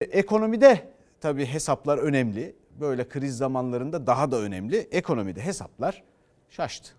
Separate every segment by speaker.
Speaker 1: Ekonomide tabii hesaplar önemli. Böyle kriz zamanlarında daha da önemli. Ekonomide hesaplar şaştı.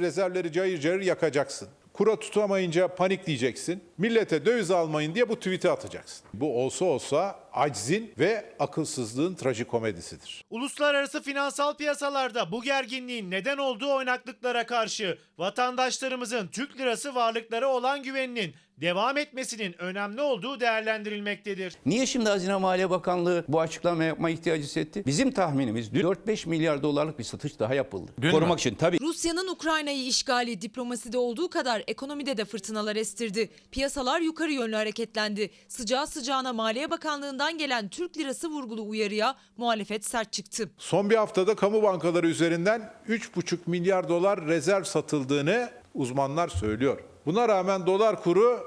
Speaker 2: Rezervleri cayır cayır yakacaksın. Kura tutamayınca panikleyeceksin. Millete döviz almayın diye bu tweet'i atacaksın. Bu olsa olsa aczin ve akılsızlığın trajikomedisidir.
Speaker 3: Uluslararası finansal piyasalarda bu gerginliğin neden olduğu oynaklıklara karşı vatandaşlarımızın Türk lirası varlıkları olan güveninin devam etmesinin önemli olduğu değerlendirilmektedir.
Speaker 4: Niye şimdi Hazine Maliye Bakanlığı bu açıklama yapma ihtiyacı hissetti? Bizim tahminimiz 4-5 milyar dolarlık bir satış daha yapıldı. Korumak için tabii.
Speaker 5: Rusya'nın Ukrayna'yı işgali diplomaside olduğu kadar ekonomide de fırtınalar estirdi. Piyasalar yukarı yönlü hareketlendi. Sıcağı sıcağına Maliye Bakanlığı'ndan gelen Türk lirası vurgulu uyarıya muhalefet sert çıktı.
Speaker 2: Son bir haftada kamu bankaları üzerinden 3,5 milyar dolar rezerv satıldığını uzmanlar söylüyor. Buna rağmen dolar kuru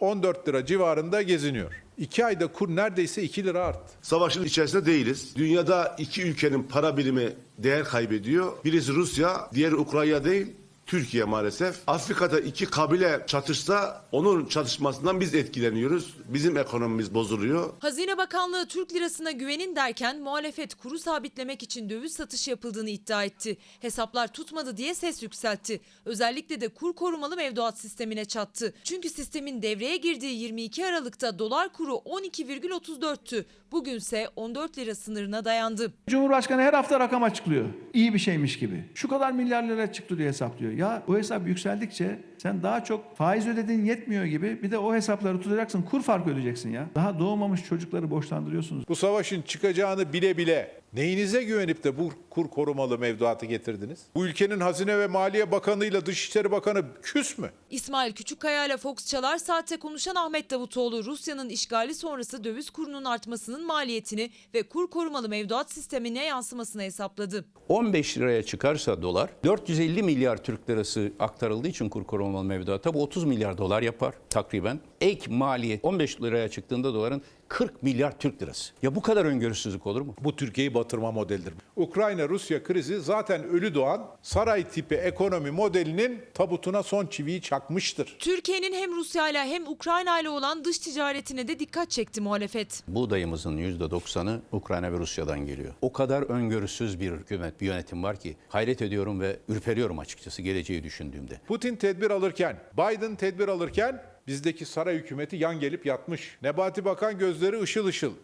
Speaker 2: 14 lira civarında geziniyor. 2 ayda kur neredeyse 2 lira arttı.
Speaker 6: Savaşın içerisinde değiliz. Dünyada iki ülkenin para birimi değer kaybediyor. Birisi Rusya, diğeri Ukrayna değil. Türkiye maalesef. Afrika'da iki kabile çatışsa onun çatışmasından biz etkileniyoruz. Bizim ekonomimiz bozuluyor.
Speaker 5: Hazine Bakanlığı Türk lirasına güvenin derken muhalefet kuru sabitlemek için döviz satışı yapıldığını iddia etti. Hesaplar tutmadı diye ses yükseltti. Özellikle de kur korumalı mevduat sistemine çattı. Çünkü sistemin devreye girdiği 22 Aralık'ta dolar kuru 12,34'tü. Bugünse 14 lira sınırına dayandı.
Speaker 7: Cumhurbaşkanı her hafta rakam açıklıyor. İyi bir şeymiş gibi. Şu kadar milyar lira çıktı diye hesaplıyor. Ya o hesap yükseldikçe sen daha çok faiz ödediğin yetmiyor gibi bir de o hesapları tutacaksın. Kur farkı ödeyeceksin ya. Daha doğmamış çocukları borçlandırıyorsunuz.
Speaker 2: Bu savaşın çıkacağını bile bile neyinize güvenip de bu kur korumalı mevduatı getirdiniz? Bu ülkenin Hazine ve Maliye Bakanı ile Dışişleri Bakanı küs mü?
Speaker 5: İsmail Küçükkaya ile Fox Çalar Saat'te konuşan Ahmet Davutoğlu Rusya'nın işgali sonrası döviz kurunun artmasının maliyetini ve kur korumalı mevduat sistemine yansımasını hesapladı.
Speaker 4: 15 liraya çıkarsa dolar 450 milyar Türk lirası aktarıldığı için kur korumalı mevduata bu 30 milyar dolar yapar takriben. Ek maliyet 15 liraya çıktığında doların 40 milyar Türk lirası. Ya bu kadar öngörüsüzlük olur mu?
Speaker 2: Bu Türkiye'yi batırma modelidir. Ukrayna-Rusya krizi zaten ölü doğan saray tipi ekonomi modelinin tabutuna son çiviyi çakmıştır.
Speaker 5: Türkiye'nin hem Rusya ile hem Ukrayna ile olan dış ticaretine de dikkat çekti muhalefet.
Speaker 4: Buğdayımızın %90'ı Ukrayna ve Rusya'dan geliyor. O kadar öngörüsüz bir hükümet, bir yönetim var ki hayret ediyorum ve ürperiyorum açıkçası geleceği düşündüğümde.
Speaker 2: Putin tedbir alırken, Biden tedbir alırken bizdeki saray hükümeti yan gelip yatmış. Nebati Bakan gözleri ışıl ışıl.